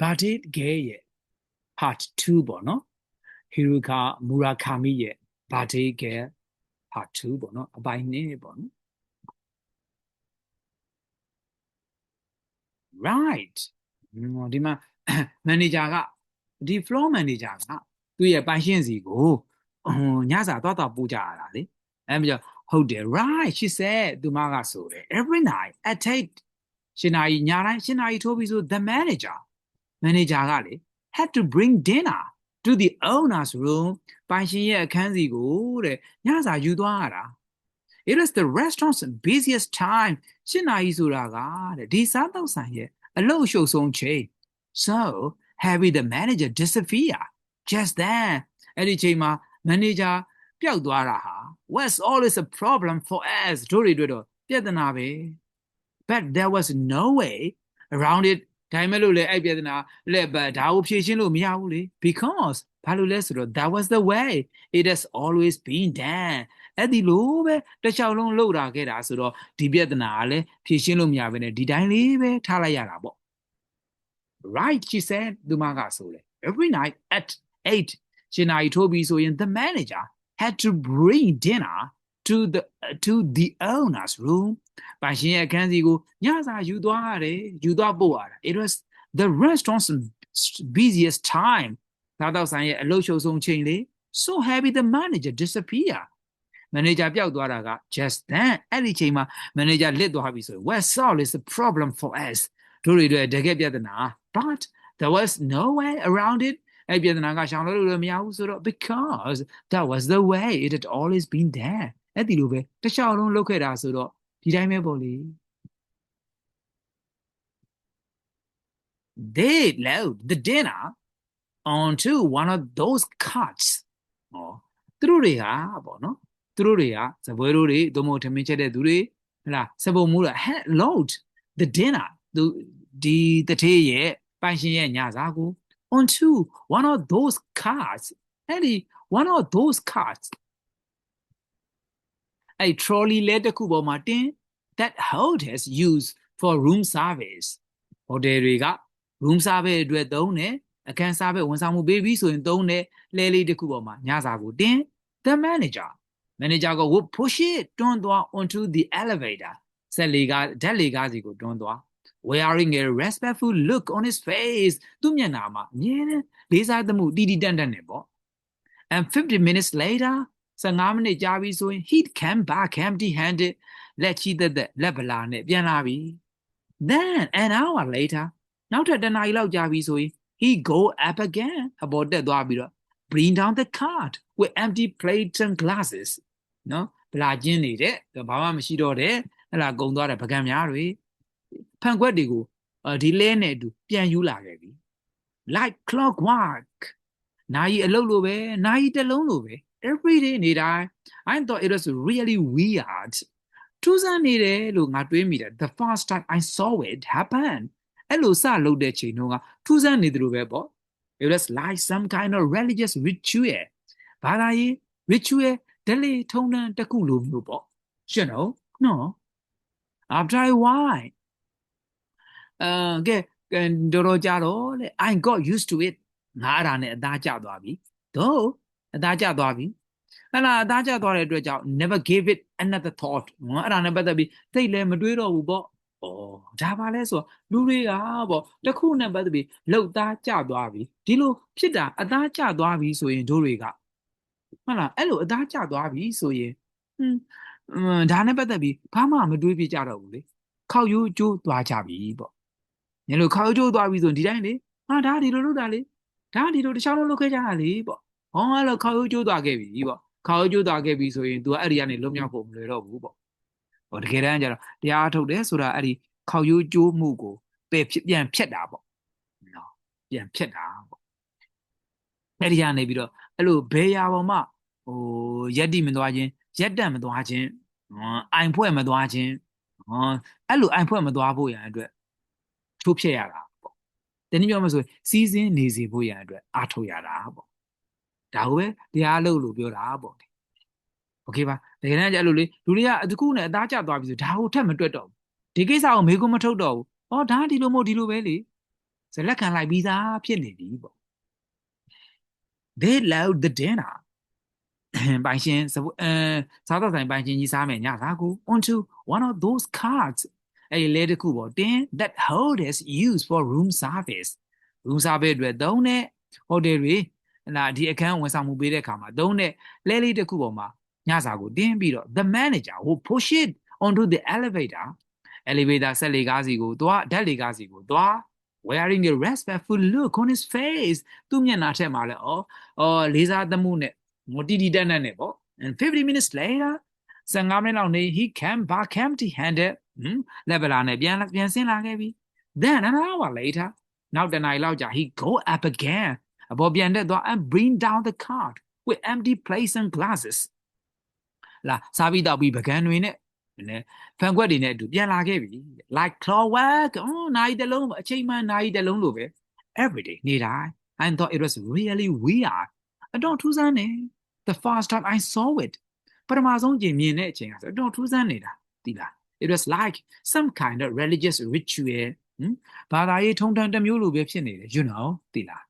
ဘာတေဂဲရဲ့ part 2ပေါ့နော်ဟီရူကာမူရာကာမီရဲ့ဘာတေဂဲ part 2ပေါ့နော်အပိုင်းနဲ့ပေါ့နော် right ဒီမှာ manager ကဒီ floor manager ကသူ့ရဲ့ပိုင်ရှင်စီကိုညစာသွားတော့ပို့ကြရတာလေအဲမကြောဟုတ်တယ် right she said သူမကဆိုတယ် every night at 8ရှင်နာရီညတိုင်းရှင်နာရီထိုးပြီးဆို the manager manager ကလေ had to bring dinner to the owner's room ပိုင်ရှင်ရဲ့အခန်းစီကိုတဲ့ညစာယူသွားရတာ it is the restaurant's busiest time ရှင်နာရီဆိုတာကတဲ့ဒီစားတော့ဆိုင်ရဲ့အလုပ်ရှုပ်ဆုံးချိန် so having the manager disappear just then အဲ့ဒီချိန်မှာ manager ပျောက်သွားတာဟာ was always a problem for us တို့တွေတွေ့တော့ပြဿနာပဲ but there was no way around it ဒါမှမဟုတ်လေအဲ့ပြဿနာလက်ပါဒါကိုဖြေရှင်းလို့မရဘူးလေ because ဘာလို့လဲဆိုတော့ that was the way it has always been done အဲ့ဒီလိုပဲတစ်ချောင်းလုံးလှုပ်တာခဲ့တာဆိုတော့ဒီပြဿနာကလည်းဖြေရှင်းလို့မရဘဲနဲ့ဒီတိုင်းလေးပဲထားလိုက်ရတာပေါ့ right she said သူမကဆိုလေ every night at 8ရှင်နာရီထိုးပြီးဆိုရင် the manager had to bring dinner to the to the owner's room ပိုင်ရှင်ရဲ့အခန်းစီကိုညစာယူသွားရတယ်ယူသွားပို့ရတာ it was the restaurant's busiest time သာတော့ဆိုင်ရဲ့အလုပ်ရှုပ်ဆုံးချိန်လေ so happy the manager disappear manager ပျောက်သွားတာက just then အဲ့ဒီချိန်မှာ manager လစ်သွားပြီဆိုရင် well solve is a problem for us တို့တွေအတွက်တကယ်ပြဿနာ but there was no way around it အဲ့ပြဿနာကရှောင်လို့လို့မရဘူးဆိုတော့ because that was the way it had always been there အဲ့ဒီလိုပဲတစ်ခြားလုံးလုပ်ခဲ့တာဆိုတော့ ဒီတိုင်းပဲပေါ့လေ they load the dinner onto one of those carts ဟောသူတို့တွေကပေါ့နော်သူတို့တွေကဇပွဲတို့တွေသို့မဟုတ်ထမင်းချက်တဲ့သူတွေဟလာစပုံမူတာ load the dinner သူဒီတထေးရဲ့ပိုင်ရှင်ရဲ့ညစာကို onto one of those carts အဲ့ဒီ one of those carts အဲ့ trolley လဲတစ်ခုပေါ်မှာတင် that hotels use for room service ဟိုတယ်တွေက room service အတွက်သုံးတယ်အခန်းစားပဲဝန်ဆောင်မှုပေးပြီးဆိုရင်သုံးတယ်လဲလေးတစ်ခုပေါ်မှာညစာကိုတင် the manager manager က would push it တွန်းသွား onto the elevator ဆက်လေကဓာတ်လေကားစီကိုတွန်းသွား wearing a respectful look on his face သူ့မျက်နှာမှာအမြဲတမ်းလေးစားသမှုတီတီတန့်တန့်နေပေါ့ and 50 minutes later 15မိနစ်ကြာပြီဆိုရင် he came back empty handed လက်ချီသက်သက်လက်ဗလာနဲ့ပြန်လာပြီ then an hour later နောက်ထပ်တနားရီလောက်ကြာပြီဆိုရင် he go up again အပေါ်တက်သွားပြီးတော့ bring down the cart with empty plates and glasses နော်ဗလာကျင်းနေတဲ့ဘာမှမရှိတော့တဲ့ဟလာကုံသွားတဲ့ပကံများတွေဖန်ခွက်တွေကိုဒီလဲနဲ့အတူပြန်ယူလာခဲ့ပြီ like clockwork နိုင်အလုပ်လိုပဲနိုင်တစ်လုံးလိုပဲ every day နေတိုင်း I thought it was really weird ထူးဆန်းနေတယ်လို့ငါတွေးမိတယ် the first time I saw it happen အဲ့လိုစလုပ်တဲ့ချိန်တုန်းကထူးဆန်းနေတယ်လို့ပဲပေါ့ it was like some kind of religious ritual ဘာသာရေး ritual ဒလေထုံးတမ်းတစ်ခုလိုမျိုးပေါ့ you know no after a while အဲကဲတော်တော်ကြတော့လေ I got used to it ငါအဲ့ဒါနဲ့အသားကျသွားပြီ though အသားကျသွားပြီအဲ့လားအသားကျသွားတဲ့အတွက်ကြောင့် never give it another thought ငါအဲ့ဒါနဲ့ပတ်သက်ပြီးသိလည်းမတွေးတော့ဘူးပေါ့ဩဒါပါလဲဆိုလူတွေကပေါ့တခုနဲ့ပတ်သက်ပြီးလှုပ်သားကျသွားပြီဒီလိုဖြစ်တာအသားကျသွားပြီဆိုရင်တို့တွေကဟုတ်လားအဲ့လိုအသားကျသွားပြီဆိုရင်ဟွန်းဒါနဲ့ပတ်သက်ပြီးဘာမှမတွေးပြကြတော့ဘူးလေခောက်ရိုးကျိုးသွားကြပြီပေါ့ညလိုခောက်ရိုးကျိုးသွားပြီဆိုဒီတိုင်းလေဟာဒါဒီလိုလုပ်တာလေဒါဒီလိုတခြားလုံးလုပ်ခဲ့ကြတာလေပေါ့ ဟောအဲ့လိုခောက်ရိုးကျိုးသွားခဲ့ပြီပေါ့ခောက်ရိုးကျိုးသွားခဲ့ပြီဆိုရင် तू အဲ့ဒီကနေလွတ်မြောက်ဖို့မလွယ်တော့ဘူးပေါ့ဟောတကယ်တမ်းကျတော့တရားထုတ်တယ်ဆိုတာအဲ့ဒီခောက်ရိုးကျိုးမှုကိုပယ်ဖြစ်ပြန်ဖြတ်တာပေါ့နော်ပြန်ဖြတ်တာပေါ့အဲ့ဒီကနေပြီးတော့အဲ့လိုဘယ်ရာပေါ်မှာဟိုရက်တိမသွားခြင်းရက်တက်မသွားခြင်းအိုင်ဖွဲ့မသွားခြင်းဟောအဲ့လိုအိုင်ဖွဲ့မသွားဖို့ရန်အတွက်ချိုးဖြတ်ရတာပေါ့တနည်းပြောမှဆိုစီးစင်းနေစေဖို့ရန်အတွက်အားထုတ်ရတာပေါ့ ဒါကိုပဲတရားလို့လို့ပြောတာပေါ့โอเคပါတကယ်တမ်းကျအဲ့လိုလေလူတွေကတခုနဲ့အသားကျသွားပြီဆိုဒါကိုထက်မတွက်တော့ဘူးဒီကိစ္စကိုမေးခွန်းမထုတ်တော့ဘူးဩဒါဒီလိုမဟုတ်ဒီလိုပဲလေ ဆိုလက်ခံလိုက်ပြီးသားဖြစ်နေပြီပေါ့ they loved the dinner ပိုင်ရှင်စပအဲစားတော့ဆိုင်ပိုင်ရှင်ကြီးစားမယ်ညစားကို onto one of those cards အဲ့ဒီလေတစ်ခုပေါ့တင် that hold is used for room service room service အတွက်သုံးတဲ့ဟိုတယ်တွေ နာဒီအခန်းဝန်ဆောင်မှုပေးတဲ့အခါမှာသုံးတဲ့လဲလေးတစ်ခုပေါ်မှာညစာကိုတင်းပြီးတော့ the manager will push it onto the elevator elevator ဆက်လေကားစီကိုသွားဓာတ်လေကားစီကိုသွား wearing a respectful look on his face သူ့မျက်နှာထက်မှာလဲဩဩလေးစားသမှုနဲ့ငိုတီတီတက်နဲ့နဲ့ပေါ့ and 50 minutes later 15မိနစ်လောက်နေ he came back empty handed ဟမ်လက်ဗလာနဲ့ပြန်လာပြန်ဆင်းလာခဲ့ပြီ then an hour later နောက်တစ်နာရီလောက်ကြာ he go up again အပေါ်ပြန်တက်သွား and bring down the cart with empty plates and glasses လာစားပြီးတော့ပြီးပကံတွေနဲ့နည်းဖန်ခွက်တွေနဲ့အတူပြန်လာခဲ့ပြီ like clockwork အော်နိုင်တစ်လုံးအချိန်မှန်နိုင်တစ်လုံးလိုပဲ every day နေ့တိုင်း I thought it was really weird အတော့ထူးဆန်းနေ the first time I saw it ပထမဆုံးကြင်မြင်တဲ့အချိန်ကဆိုအတော့ထူးဆန်းနေတာသိလား it was like some kind of religious ritual ဟမ်ဘာသာရေးထုံးတမ်းတစ်မျိုးလိုပဲဖြစ်နေတယ် you know သိလား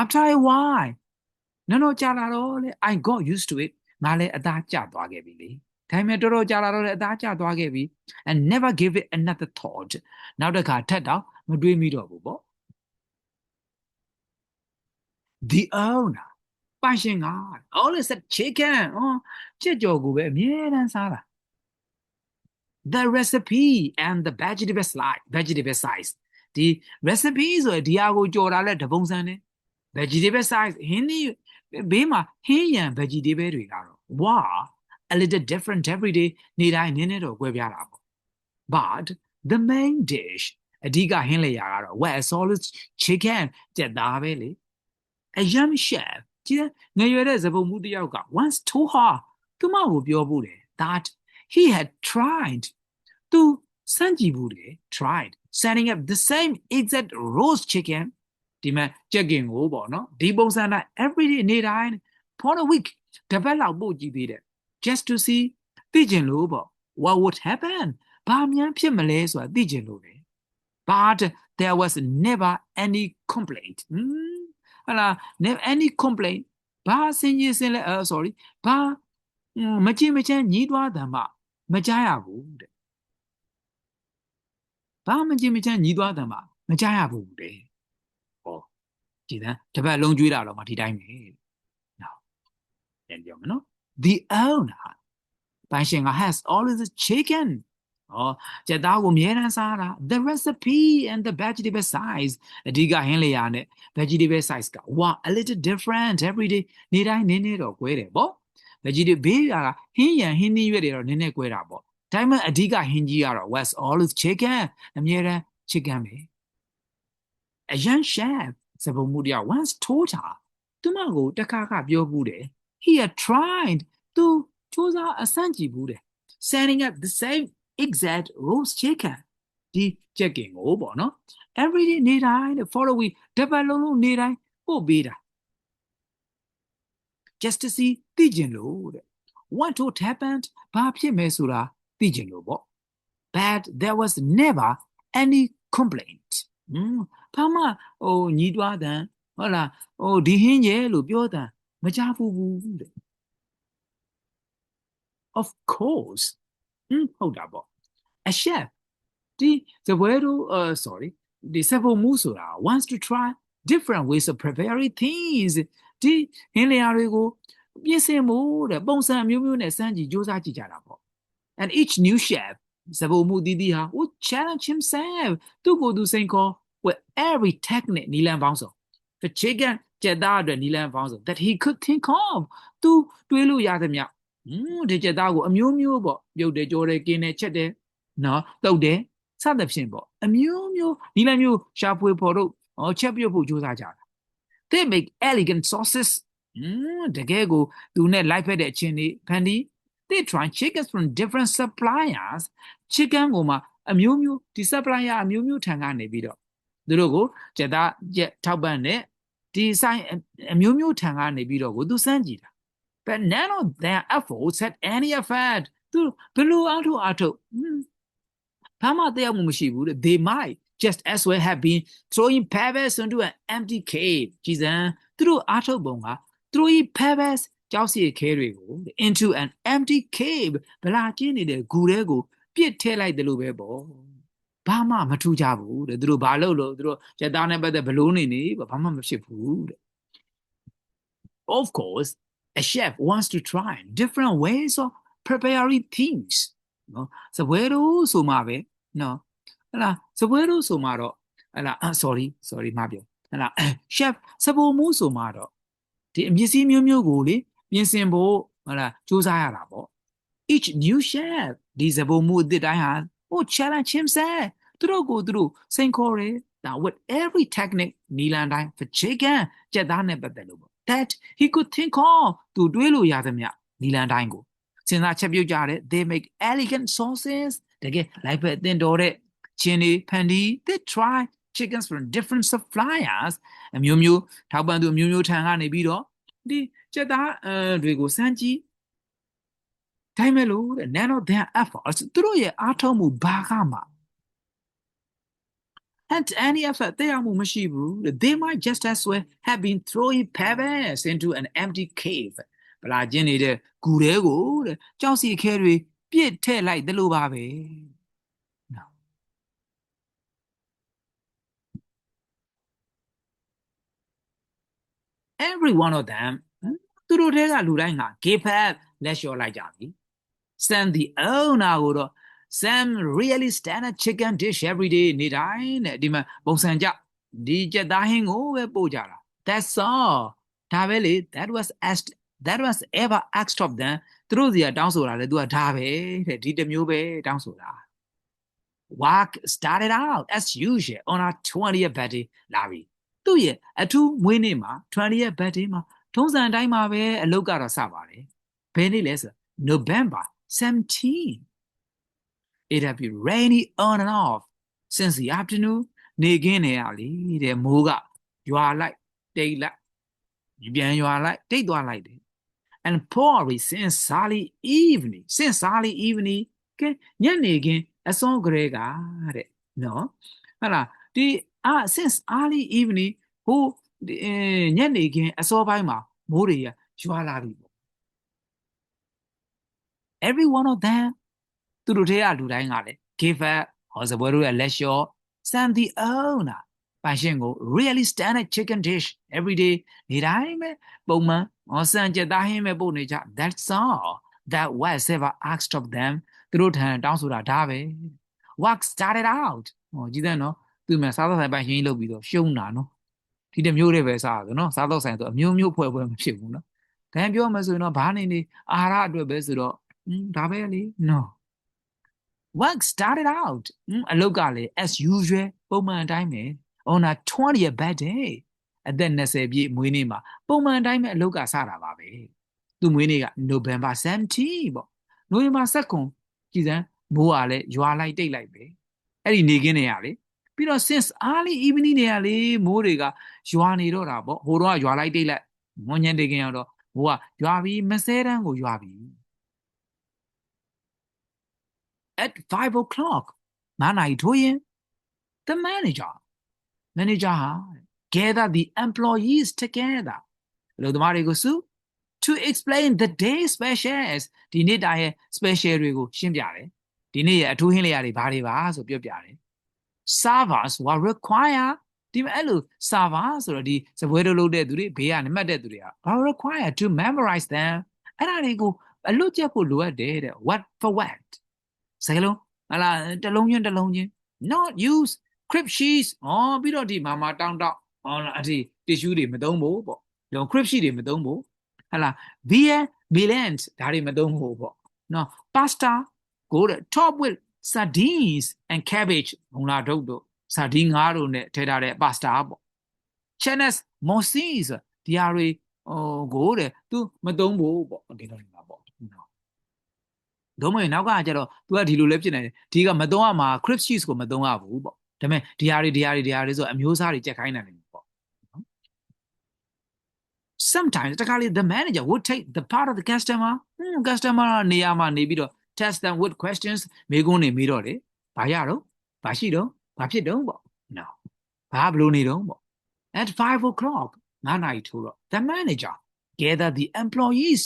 after a while နော်နော်ကြာလာတော့လေ I got used to it ငါလည်းအသားကျသွားခဲ့ပြီလေဒါပေမဲ့တော်တော်ကြာလာတော့လေအသားကျသွားခဲ့ပြီ and never give it another thought နောက်တစ်ခါထပ်တော့မတွေးမိတော့ဘူးပေါ့ the owner ပိုင်ရှင်က always said chicken အော်ချစ်ကြော်ကိုပဲအမြဲတမ်းစားတာ the recipe and the vegetable slice vegetable size ဒီ recipe ဆိုရင်ဒီဟာကိုကြော်တာလဲတပုံစံနဲ့ vegetable size ဟင်းဒီဘေးမှာဟင်းရံ vegetable တွေကတော့ wow a little different every day နေတိုင်းနည်းနည်းတော့ကွဲပြားတာပေါ့ but the main dish အဓိကဟင်းလေရာကတော့ well solid chicken တက်သားပဲလေ a young chef ကြည့်ငယ်ရွယ်တဲ့ဇပုံမှုတစ်ယောက်က once told her သူမကိုပြောဖို့တယ် that he had tried သူစမ်းကြည့်ဘူးတယ် tried setting up the same exact roast chicken ဒီမှာ chicken ကိုပေါ့နော်ဒီပုံစံတိုင်း everyday နေ့တိုင်း for a week တပတ်လောက်ပို့ကြည့်သေးတယ် just to see သိကျင်လို့ပေါ့ what would happen ဘာများဖြစ်မလဲဆိုတာသိကျင်လို့ပဲ but there was never any complaint ဟမ်ဟလာ never any complaint ဘာစင်ကြီးစင်လဲအဲ sorry ဘာမကြည့်မချမ်းညီးသွားတယ်မှမကြားရဘူးတဲ့ဘာမကြည့်မချမ်းညီးသွားတယ်မှမကြားရဘူးတဲ့ဟော ကြည်တယ်တပတ်လုံးကျွေးတာတော့မှဒီတိုင်းပဲနော်ပြန်ပြောမယ်နော် the owner ပိုင်ရှင်က has always a chicken ဟောကျက်သားကိုအမြဲတမ်းစားတာ the recipe and the vegetable size အဓိကဟင်းလျာနဲ့ vegetable size က wow a little different every day နေ့တိုင်းနည်းနည်းတော့ကွဲတယ်ပေါ့ vegetable ဘေးကဟင်းရံဟင်းသီးရွက်တွေတော့နည်းနည်းကွဲတာပေါ့ဒါပေမဲ့အဓိကဟင်းကြီးကတော့ was always chicken အမြဲတမ်း chicken ပဲ a young chef စပုံမှုတရား once told her သူမကိုတခါခပြောဘူးတယ် he had tried သူစူးစမ်းအဆန့်ကြည့်ဘူးတယ် setting up the same exact roast chicken ဒီ chicken ကိုပေါ့နော် every day နေ့တိုင်းတဲ့ follow we တပတ်လုံးလုံးနေ့တိုင်းပို့ပေးတာ just to see သိကျင်လို့တဲ့ what would happened ဘာဖြစ်မယ်ဆိုတာသိကျင်လို့ပေါ့ but there was never any complaint ဟမ် ဘာမှဟိုညီးတွားတဲ့ဟုတ်လားဟိုဒီဟင်းရဲ့လို့ပြောတဲ့မကြဘူးဘူးတဲ့ of course ဟမ်ဟုတ်တာပေါ့ a chef ဒီဇပွဲတို့ uh sorry ဒီစဖို့မှုဆိုတာ wants to try different ways of preparing things ဒီဟင်းလျာတွေကိုပြင်ဆင်မှုတဲ့ပုံစံမျိုးမျိုးနဲ့စမ်းကြည့်စူးစမ်းကြည့်ကြတာပေါ့ and each new chef စဖို့မှုတီးတီးဟာ would challenge himself သူ့ကိုယ်သူစိန်ခေါ် with every technique နီလန်ပေါင်းစုံ the chicken ကျက်သားအတွက်နီလန်ပေါင်းစုံ that he could think of သူတွေးလို့ရသမျှဟင်းဒီကျက်သားကိုအမျိုးမျိုးပေါ့ပြုတ်တယ်ကြောတယ်กินတယ်ချက်တယ်နော်တုတ်တယ်စသဖြင့်ပေါ့အမျိုးမျိုးနီလန်မျိုးရှာဖွေဖို့တို့ဟောချက်ပြုတ်ဖို့ကြိုးစားကြတာ they make elegant sauces ဟင်းတကယ်ကိုသူနဲ့လိုက်ဖက်တဲ့အချင်းတွေဖန်တီး they try chickens from different suppliers chicken ကိုမှအမျိုးမျိုးဒီ supplier အမျိုးမျိုးထံကနေပြီးတော့ သူတို့ကိုကျက်သားချက်ထောက်ပံ့တဲ့ဒီဆိုင်အမျိုးမျိုးထံကနေပြီးတော့ကိုသူစမ်းကြည့်တာ but none of their efforts had any effect သူဘယ်လိုအားထုတ်အားထုတ်ဟင်းဘာမှတရားမှုမရှိဘူးတဲ့ they might just as well have been throwing pebbles into an empty cave ကြည်စံသူတို့အားထုတ်ပုံက throwing pebbles ကြောက်စီခဲတွေကို into an empty cave ဗလာကျင်းနေတဲ့ဂူထဲကိုပြစ်ထည့်လိုက်တယ်လို့ပဲပေါ့ ဘာမှမထူးကြဘူးတဲ့သူတို့ဘာလုပ်လို့သူတို့ရက်သားနဲ့ပတ်သက်ဘလို့နေနေဘာမှမဖြစ်ဘူးတဲ့ of course a chef wants to try different ways of preparing things နော်စပွဲတို့ဆိုမှပဲနော်ဟလာစပွဲတို့ဆိုမှတော့ဟလာ sorry sorry မပြောဟလာ chef စပိုမှုဆိုမှတော့ဒီအမြစ္စည်းမျိုးမျိုးကိုလေပြင်ဆင်ဖို့ဟလာစူးစမ်းရတာပေါ့ each new chef ဒီစပိုမှုအသစ်တိုင်းဟာဟို challenge himself သူတို့ကိုသူတို့စိန်ခေါ်တယ်ဒါ with every technique နီလန်တိုင်း for chicken ကြက်သားနဲ့ပတ်သက်လို့ပေါ့ that he could think of သူတွေးလို့ရသမျှနီလန်တိုင်းကိုစဉ်းစားချက်ပြုတ်ကြတယ် they make elegant sauces တကယ်လိုက်ပဲအသင်တော်တဲ့ချင်းတွေဖန်တီး they try chickens from different suppliers အမျိုးမျိုးထောက်ပံ့သူအမျိုးမျိုးထံကနေပြီးတော့ဒီကြက်သားအဲတွေကိုစမ်းကြည့်ဒါပေမဲ့လို့တဲ့ none of their efforts သူတို့ရဲ့အားထုတ်မှုဘာကမှ and any effort တဲ့အောင်မှုမရှိဘူး they might just as well have been throwing pebbles into an empty cave ဗလာကျင်းနေတဲ့ဂူထဲကိုတဲ့ကြောက်စီခဲတွေပြစ်ထည့်လိုက်တယ်လို့ပါပဲ no every one of them သူတို့တဲကလူတိုင်းက give up လက်လျှော့လိုက်ကြပြီ send the owner ကိုတော့ Sam really stand a chicken dish every day နေတိုင်းတဲ့ဒီမှာပုံစံကြဒီကြက်သားဟင်းကိုပဲပို့ကြတာ that's all ဒါပဲလေ that was asked that was ever asked of them သူတို့စီကတောင်းဆိုတာလေသူကဒါပဲတဲ့ဒီတစ်မျိုးပဲတောင်းဆိုတာ work started out as usual on our 20th birthday လာပြီသူ့ရဲ့အထူးမွေးနေ့မှာ 20th birthday မှာထုံးစံအတိုင်းမှာပဲအလုပ်ကတော့စပါတယ်ဘယ်နေ့လဲဆို November 17 it had been rainy on and off since the afternoon နေခင်းနေရလေတဲ့မိုးကရွာလိုက်တိတ်လိုက်ပြန်ရွာလိုက်တိတ်သွားလိုက်တယ် and pouring since early evening since early evening ကဲညနေခင်းအစောကလေးကတဲ့နော်ဟုတ်လားဒီအာ since early evening ဟိုအဲညနေခင်းအစောပိုင်းမှာမိုးတွေရွာလာပြီပေါ့ every one of them သူတို့ထဲကလူတိုင်းကလည်း give up ဟောစပွဲတို့ရဲ့လက်လျှော့ send the owner ပိုင်ရှင်ကို really standard chicken dish every day နေတိုင်းပဲပုံမှန်ဟောစံကြက်သားဟင်းပဲပို့နေကြ that's all that was ever asked of them သူတို့ထံတောင်းဆိုတာဒါပဲ work started out ဟောကြည့်တဲ့နော်သူမှစားသောက်ဆိုင်ပိုင်ရှင်ကြီးလုပ်ပြီးတော့ရှုံးတာနော်ဒီတစ်မျိုးတွေပဲစားတယ်နော်စားသောက်ဆိုင်ဆိုအမျိုးမျိုးဖွဲ့ဖွဲ့မဖြစ်ဘူးနော်ဒါပြောမှဆိုရင်တော့ဘာနေနေအာဟာရအတွက်ပဲဆိုတော့ဒါပဲလေ no work started out အလုပ်ကလေ as usual ပုံမှန်အတိုင်းပဲ on a 20th birthday အသက်20ပြည့်မွေးနေ့မှာပုံမှန်အတိုင်းပဲအလုပ်ကစတာပါပဲသူမွေးနေ့က November 17ပေါ့နိုဝင်ဘာ7ကြည်စမ်းမိုးကလည်းရွာလိုက်တိတ်လိုက်ပဲအဲ့ဒီနေခင်းနေရလေပြီးတော့ since early evening နေရလေမိုးတွေကရွာနေတော့တာပေါ့ဟိုတော့ရွာလိုက်တိတ်လိုက်မွန်ညံနေခင်းရတော့မိုးကရွာပြီးမစဲတန်းကိုရွာပြီး at 5 o'clock 9နာရီထိုးရင် the manager manager ဟာ gather the employees together လူသမားတွေကိုစု to explain the day specials ဒီနေ့တိုင်းရဲ့ special တွေကိုရှင်းပြတယ်ဒီနေ့ရဲ့အထူးဟင်းလျာတွေဘာတွေပါဆိုပြောပြတယ် servers were required ဒီမဲ့အဲ့လို server ဆိုတော့ဒီစပွဲတို့လုပ်တဲ့သူတွေဘေးကနေမှတ်တဲ့သူတွေက are required to memorize them အဲ့ဒါတွေကိုအလွတ်ကျက်ဖို့လိုအပ်တယ်တဲ့ what for what စကားလုံးဟလာတစ်လုံးချင်းတစ်လုံးချင်း not use crib sheets ဩပြီးတော့ဒီမာမာတောင်းတောင်းဟောအဒီ tissue တွေမသုံးဖို့ပေါ့ဒီ crib sheet တွေမသုံးဖို့ဟလာ beer melons ဒါတွေမသုံးဖို့ပေါ့နော် pasta ကိုတဲ့ top with sardines and cabbage ဘုံလာဒုတ်တို့ sardine ငါးတို့နဲ့ထည့်ထားတဲ့ pasta ပေါ့ chenes moses ဒီဟာတွေဟိုကိုတဲ့သူမသုံးဖို့ပေါ့ဒီလိုနေမှာပေါ့နော် ဒုံးမရင်နောက်ကကျတော့ तू ကဒီလိုလဲဖြစ်နေတယ်ဒီကမသုံးရမှာ crypt sheets ကိုမသုံးရဘူးပေါ့ဒါပေမဲ့ဒီဟာတွေဒီဟာတွေဒီဟာတွေဆိုအမျိုးအစားတွေကြက်ခိုင်းနိုင်တယ်ပေါ့ sometimes တခါလေ the manager would take the part of the customer hmm, customer နေရာမှာနေပြီးတော့ test them with questions မေးခွန်းတွေမေးတော့လေဘာရတော့ဘာရှိတော့ဘာဖြစ်တော့ပေါ့ no ဘာဘလို့နေတော့ပေါ့ at 5 o'clock 9နာရီထိုးတော့ the manager gather the employees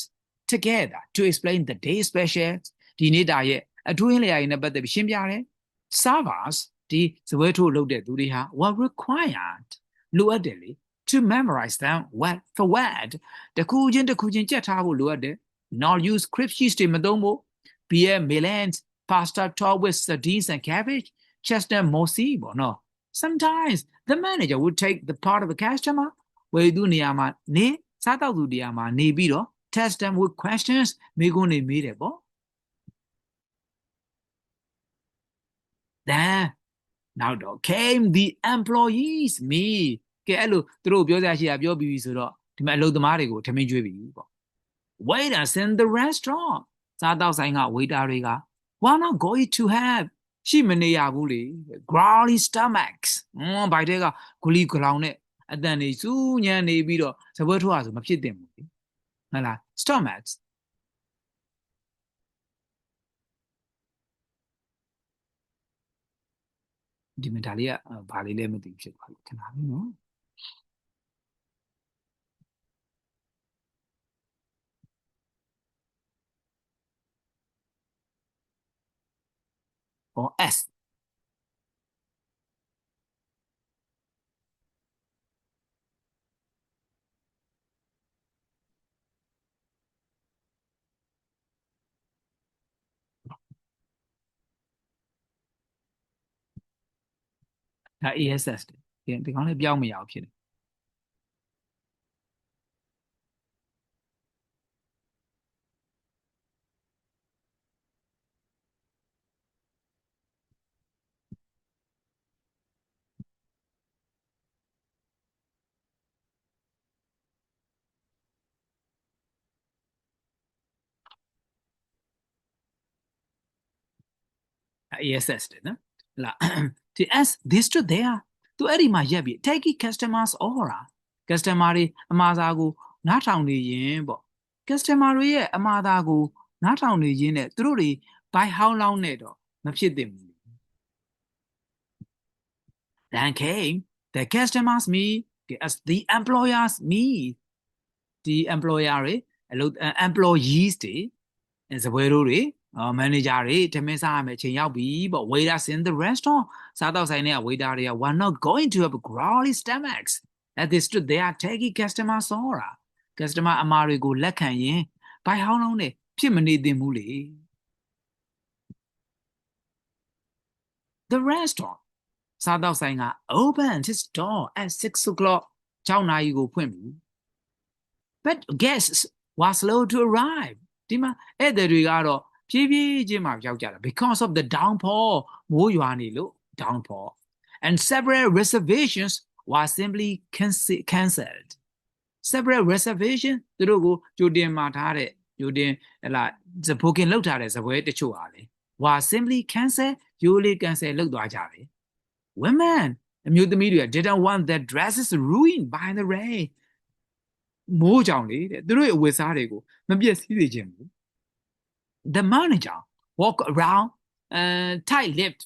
together to explain the day special ဒီနေ့တာရဲ့အထူးရင်းလျာရင်းနဲ့ပတ်သက်ပြီးရှင်းပြတယ် servers ဒီစပွဲထိုးလုပ်တဲ့သူတွေဟာ were required လိုအပ်တယ်လေ to memorize them word for word တစ်ခုချင်းတစ်ခုချင်းကြက်ထားဖို့လိုအပ်တယ် not use script sheets တွေမသုံးဖို့ beer melons pasta topped with sardines and cabbage chestnut mossy ပေါ့နော် sometimes the manager would take the part of the customer ဝယ်သူနေရာမှာနေစားတော့သူနေရာမှာနေပြီးတော့ test them with questions မိကုန်းနေမေးတယ်ပေါ့ then now though came the employees me ကဲအဲ့လိုသူတို့ပြောစရာရှိတာပြောပြီးပြီဆိုတော့ဒီမှာအလုပ်သမားတွေကိုထမင်းကျွေးပြီပေါ့ waiters in the restaurant စားတော့ဆိုင်က waiter တွေက why not going to have ရှိမနေရဘူးလေ growly stomachs ဟွန်းဘိုက်တဲ့ကဂူလီဂလောင်နဲ့အတန်နေစူးညံနေပြီးတော့စပွဲထွားဆိုမဖြစ်သင့်ဘူးလေဟုတ်လား stomachs ဒီမဒါလေးကဘာလေးလဲမသိဘူးဖြစ်သွားပြီခဏလေးနော် or S ဒါ ASS တယ်ဒီဒီကောင်လေးပြောင်းမရအောင်ဖြစ်တယ် ASS တယ်နော်လာ ဒီ S this to there သူအဲ့ဒီမှာရက်ပြီး take customers aura customer တွေအမှားစားကိုနားထောင်နေရင်ပေါ့ customer တွေရဲ့အမှားသားကိုနားထောင်နေရင်နဲ့သူတို့တွေ by how long နဲ့တော့မဖြစ်သင့်ဘူး then came the customers me as the employers me ဒီ employer တွေအလုပ် employees တွေစပွဲတို့တွေ အော် manager တွေတမင်းစားရမယ်ချိန်ရောက်ပြီပေါ့ waiters in the restaurant စားတော့ဆိုင်တွေက waiter တွေက were not going to have growly stomachs at this stood they are taking customer sora customer အမားတွေကိုလက်ခံရင် by how long နဲ့ဖြစ်မနေသင့်ဘူးလေ the restaurant စားတော့ဆိုင်က open its door at 6 o'clock 6နာရီကိုဖွင့်ပြီ but guests were slow to arrive ဒီမှာဧည့်သည်တွေကတော့ ဖြည်းဖြည်းချင်းမှရောက်ကြတာ because of the downpour မိုးရွာနေလို့ downpour and several reservations were simply canc- cancelled several reservation သူတို့ကိုကြိုတင်မှာထားတဲ့ကြိုတင်ဟလာဇဘိုကင်လောက်ထားတဲ့ဇပွဲတချို့ဟာလေ were simply cancelled ရိုးလေး cancel လုပ်သွားကြတယ် women အမျိုးသမီးတွေက didn't want their dresses ruined by the rain မိုးကြောင်လေတဲ့သူတို့ရဲ့အဝတ်စားတွေကိုမပြည့်စည်စေခြင်းဘူး the manager walk around uh tight lipped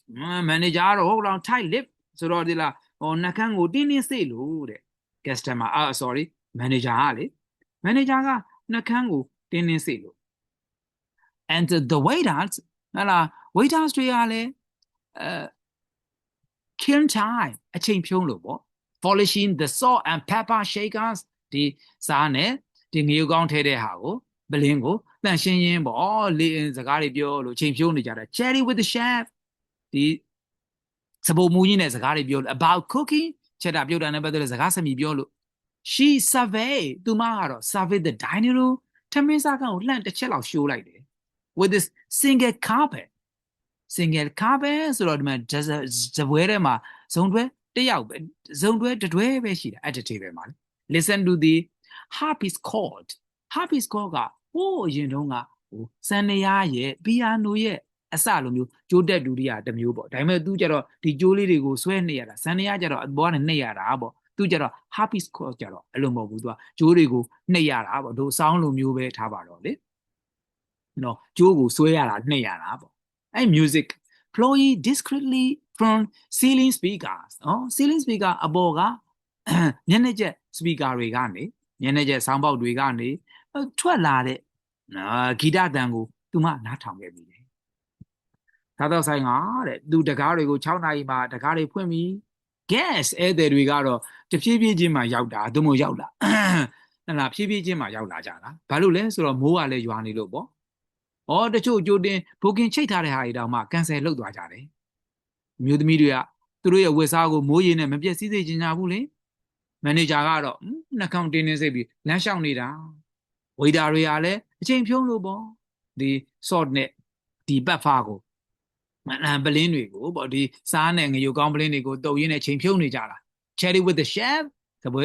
manager တော့ walk around tight lipped ဆိုတော့ဒီလားဟိုနှကန်းကိုတင်းတင်းစိတ်လို့တဲ့ customer အာ sorry manager ကလေ manager ကနှကန်းကိုတင်းတင်းစိတ်လို့ and the waiters ဟလာ waiters တွေကလည်းအဲ kill time အချိန်ဖြုံးလို့ပေါ့ polishing the salt and pepper shakers ဒီစားနဲ့ဒီငရုတ်ကောင်းထဲတဲ့ဟာကို ပလင်းကိုတန့်ရှင်းရင်းပေါ့လေစကားတွေပြောလို့ချိန်ဖြုံးနေကြတာ cherry with the chef ဒီစပုံမူကြီးနဲ့စကားတွေပြောလို့ about cooking ချက်တာပြုတ်တာနဲ့ပတ်သက်တဲ့စကားစမြည်ပြောလို့ she survey သူမကတော့ survey the dining room ထမင်းစားကန်ကိုလှန့်တစ်ချက်လောက်ရှိုးလိုက်တယ် with this single carpet single carpet ဆိုတော့ဒီမှာဇပွဲထဲမှာဇုံတွဲတစ်ယောက်ပဲဇုံတွဲတစ်တွဲပဲရှိတာ at the table မှာလေ listen to the harp is called harp is called ကဟိုးအရင်တုန်းကဟိုစံနေရရဲ့ပီယာနိုရဲ့အစလိုမျိုးကြိုးတက်ဒူရီယာတစ်မျိုးပေါ့ဒါပေမဲ့သူကျတော့ဒီကြိုးလေးတွေကိုဆွဲနေရတာစံနေရကျတော့အပေါ်ကနေနှိပ်ရတာပေါ့သူကျတော့ harp is called ကျတော့အဲ့လိုမဟုတ်ဘူးသူကကြိုးတွေကိုနှိပ်ရတာပေါ့တို့စောင်းလိုမျိုးပဲထားပါတော့လေနော်ကြိုးကိုဆွဲရတာနှိပ်ရတာပေါ့အဲ့ music Chloe discreetly from ceiling speakers နော် ceiling speaker အပေါ်ကမျက်နှာကျက် speaker တွေကနေမျက်နှာကျက်ဆောင်းပေါက်တွေကနေ ထွက်လာတဲ့အာဂီတတန်ကိုသူမနားထောင်ခဲ့ပြီလေသာတော့ဆိုင်ကတဲ့သူတကားတွေကို6နာရီမှာတကားတွေဖွင့်ပြီး gas ဧည့်သည်တွေကတော့တဖြည်းဖြည်းချင်းမှရောက်တာသူမို့ရောက်လာဟလာဖြည်းဖြည်းချင်းမှရောက်လာကြတာဘာလို့လဲဆိုတော့မိုးကလည်းရွာနေလို့ပေါ့ဩတချို့ကြိုတင်ဘိုကင်ချိတ်ထားတဲ့ဟာတွေတောင်မှကန်ဆယ်လုပ်သွားကြတယ်မျိုးသမီးတွေကသူတို့ရဲ့ဝက်စားကိုမိုးရေနဲ့မပြည့်စည်စေချင်ကြဘူးလေမန်နေဂျာကတော့နှာခေါင်းတင်းတင်းစိတ်ပြီးလမ်းလျှောက်နေတာ ဝေတာတွေကလည်းအချိန်ဖြုံးလို့ပေါ့ဒီ sort နဲ့ဒီဘတ်ဖာကိုမန်ပလင်းတွေကိုပေါ့ဒီစားနဲ့ငရုတ်ကောင်းပလင်းတွေကိုတုပ်ရင်းနဲ့ချိန်ဖြုံးနေကြတာ cherry with the chef စပွဲ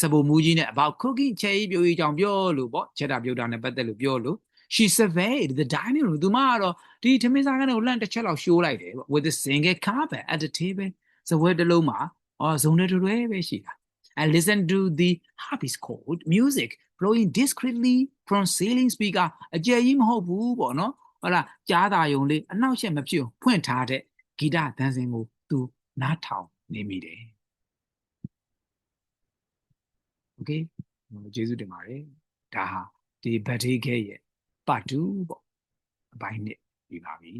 စပူမူကြီးနဲ့ about cooking cherry ပြိုကြီးကြောင်ပြောလို့ပေါ့ချက်တာပြုတ်တာနဲ့ပတ်သက်လို့ပြောလို့ she surveyed the dining room သူမကတော့ဒီထမင်းစားခန်းကိုလန့်တစ်ချက်လောက်ရှိုးလိုက်တယ်ပေါ့ with a single carpet at the table စပွဲတစ်လုံးမှာအော်ဇုံတဲ့တွဲပဲရှိတာ and listen to the harpsichord music flowing discreetly from ceiling speaker အကျယ်ကြီးမဟုတ်ဘူးပေါ့နော်ဟုတ်လားကြားတာယုံလေးအနောက်ရှက်မဖြစ်ဖွင့်ထားတဲ့ဂီတသံစဉ်ကိုသူနားထောင်နေမိတယ် okay ကျေးဇူးတင်ပါတယ်ဒါဟာဒီ battery ခဲရဲ့ part 2ပေါ့အပိုင်းနဲ့ပြီးပါပြီ